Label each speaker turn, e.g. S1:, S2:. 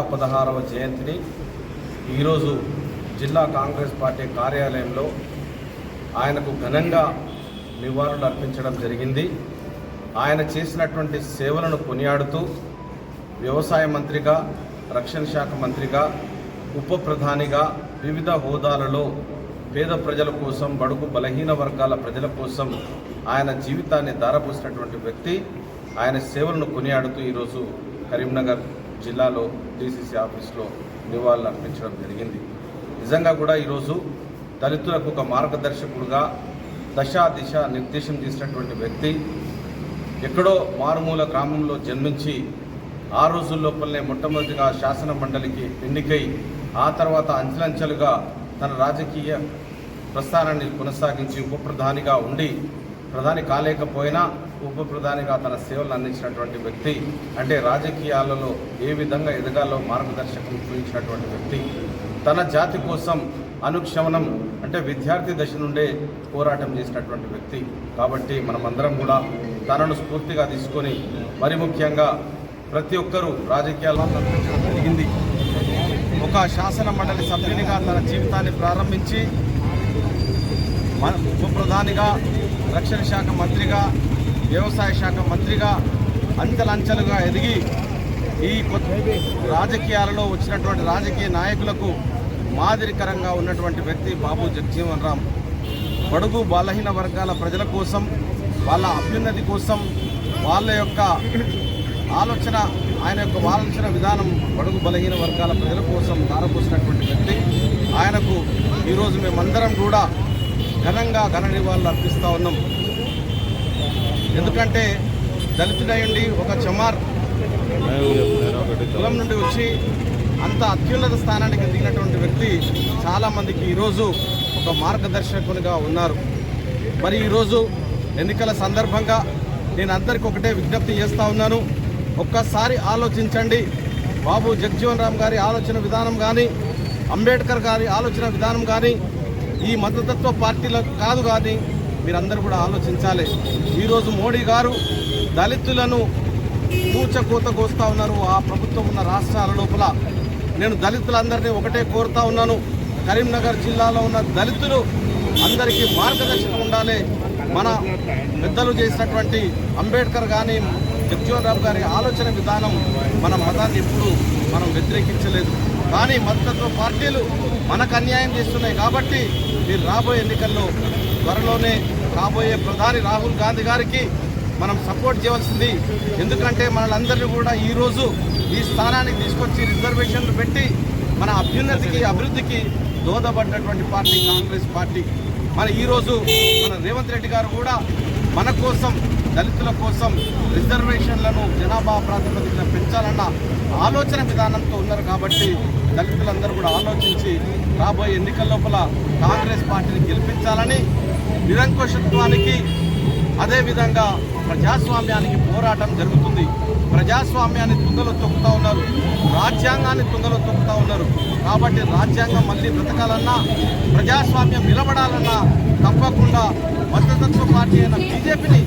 S1: పదహారవ జయంతిని ఈరోజు జిల్లా కాంగ్రెస్ పార్టీ కార్యాలయంలో ఆయనకు ఘనంగా నివాళులు అర్పించడం జరిగింది. ఆయన చేసినటువంటి సేవలను కొనియాడుతూ వ్యవసాయ మంత్రిగా రక్షణ శాఖ మంత్రిగా ఉప ప్రధానిగా వివిధ హోదాలలో పేద ప్రజల కోసం బడుగు బలహీన వర్గాల ప్రజల కోసం ఆయన జీవితాన్ని ధారపోసినటువంటి వ్యక్తి. ఆయన సేవలను కొనియాడుతూ ఈరోజు కరీంనగర్ జిల్లాలో డీసీసీ ఆఫీస్లో నివాళులు అర్పించడం జరిగింది. నిజంగా కూడా ఈరోజు దళితులకు ఒక మార్గదర్శకుడుగా దశా దిశ నిర్దేశం చేసినటువంటి వ్యక్తి ఎక్కడో మారుమూల గ్రామంలో జన్మించి ఆ రోజుల లోపలనే మొట్టమొదటిగా శాసన మండలికి ఎన్నికై ఆ తర్వాత అంచెలంచెలుగా తన రాజకీయ ప్రస్థానాన్ని కొనసాగించి ఉప ప్రధానిగా ఉండి ప్రధాని కాలేకపోయినా ఉప ప్రధానిగా తన సేవలు అందించినటువంటి వ్యక్తి అంటే రాజకీయాలలో ఏ విధంగా ఎదగాలో మార్గదర్శకం చూపించినటువంటి వ్యక్తి తన జాతి కోసం అనుక్షమనం అంటే విద్యార్థి దశ నుండే పోరాటం చేసినటువంటి వ్యక్తి. కాబట్టి మనమందరం కూడా తనను స్ఫూర్తిగా తీసుకొని మరి ముఖ్యంగా ప్రతి ఒక్కరూ రాజకీయాల్లో నడిపించడం జరిగింది. ఒక శాసన మండలి సభ్యునిగా తన జీవితాన్ని ప్రారంభించి మన ఉప ప్రధానిగా రక్షణ శాఖ మంత్రిగా వ్యవసాయ శాఖ మంత్రిగా అంచెలంచెలుగా ఎదిగి ఈ కొత్త రాజకీయాలలో వచ్చినటువంటి రాజకీయ నాయకులకు మాదిరికరంగా ఉన్నటువంటి వ్యక్తి బాబు జగజీవన్ రామ్. బడుగు బలహీన వర్గాల ప్రజల కోసం వాళ్ళ అభ్యున్నతి కోసం వాళ్ళ యొక్క ఆలోచన ఆయన యొక్క ఆలోచన విధానం బడుగు బలహీన వర్గాల ప్రజల కోసం దారపోసినటువంటి వ్యక్తి. ఆయనకు ఈరోజు మేమందరం కూడా ఘనంగా ఘన నివాళులు అర్పిస్తూ ఉన్నాం. ఎందుకంటే దళితుడయుండి ఒక చమార్ కులం నుండి వచ్చి అంత అత్యున్నత స్థానానికి దిగినటువంటి వ్యక్తి చాలామందికి ఈరోజు ఒక మార్గదర్శకునిగా ఉన్నారు. మరి ఈరోజు ఎన్నికల సందర్భంగా నేను అందరికీ ఒకటే విజ్ఞప్తి చేస్తూ ఉన్నాను. ఒక్కసారి ఆలోచించండి. బాబు జగజీవన్ రామ్ గారి ఆలోచన విధానం కానీ అంబేద్కర్ గారి ఆలోచన విధానం కానీ ఈ మతతత్వ పార్టీలకు కాదు కానీ మీరందరూ కూడా ఆలోచించాలి. ఈరోజు మోడీ గారు దళితులను కూచకూత కోస్తా ఉన్నారు. ఆ ప్రభుత్వం ఉన్న రాష్ట్రాల లోపల నేను దళితులందరినీ ఒకటే కోరుతా ఉన్నాను. కరీంనగర్ జిల్లాలో ఉన్న దళితులు అందరికీ మార్గదర్శకం ఉండాలి. మన పెద్దలు చేసినటువంటి అంబేద్కర్ కానీ జగ్జీవన్ రావు గారి ఆలోచన విధానం మన మతాన్ని ఎప్పుడు మనం వ్యతిరేకించలేదు. కానీ మద్దతు పార్టీలు మనకు అన్యాయం చేస్తున్నాయి కాబట్టి మీరు రాబోయే ఎన్నికల్లో త్వరలోనే రాబోయే ప్రధాని రాహుల్ గాంధీ గారికి మనం సపోర్ట్ చేయవలసింది. ఎందుకంటే మనలందరినీ కూడా ఈరోజు ఈ స్థానానికి తీసుకొచ్చి రిజర్వేషన్లు పెట్టి మన అభ్యున్నతికి అభివృద్ధికి దోదపడ్డటువంటి పార్టీ కాంగ్రెస్ పార్టీ. మన ఈరోజు మన రేవంత్ రెడ్డి గారు కూడా మన కోసం దళితుల కోసం రిజర్వేషన్లను జనాభా ప్రాతిపదికన పెంచాలన్న ఆలోచన విధానంతో ఉన్నారు కాబట్టి దళితులందరూ కూడా ఆలోచించి రాబోయే ఎన్నికల లోపల కాంగ్రెస్ పార్టీని గెలిపించాలని నిరంకుశత్వానికి అదేవిధంగా ప్రజాస్వామ్యానికి పోరాటం జరుగుతుంది. ప్రజాస్వామ్యాన్ని తుంగలో తొక్కుతూ ఉన్నారు. రాజ్యాంగాన్ని తుంగలో తొక్కుతూ ఉన్నారు. కాబట్టి రాజ్యాంగం మళ్ళీ బ్రతకాలన్నా ప్రజాస్వామ్యం నిలబడాలన్నా తప్పకుండా మద్దతత్వ పార్టీ అయిన బీజేపీని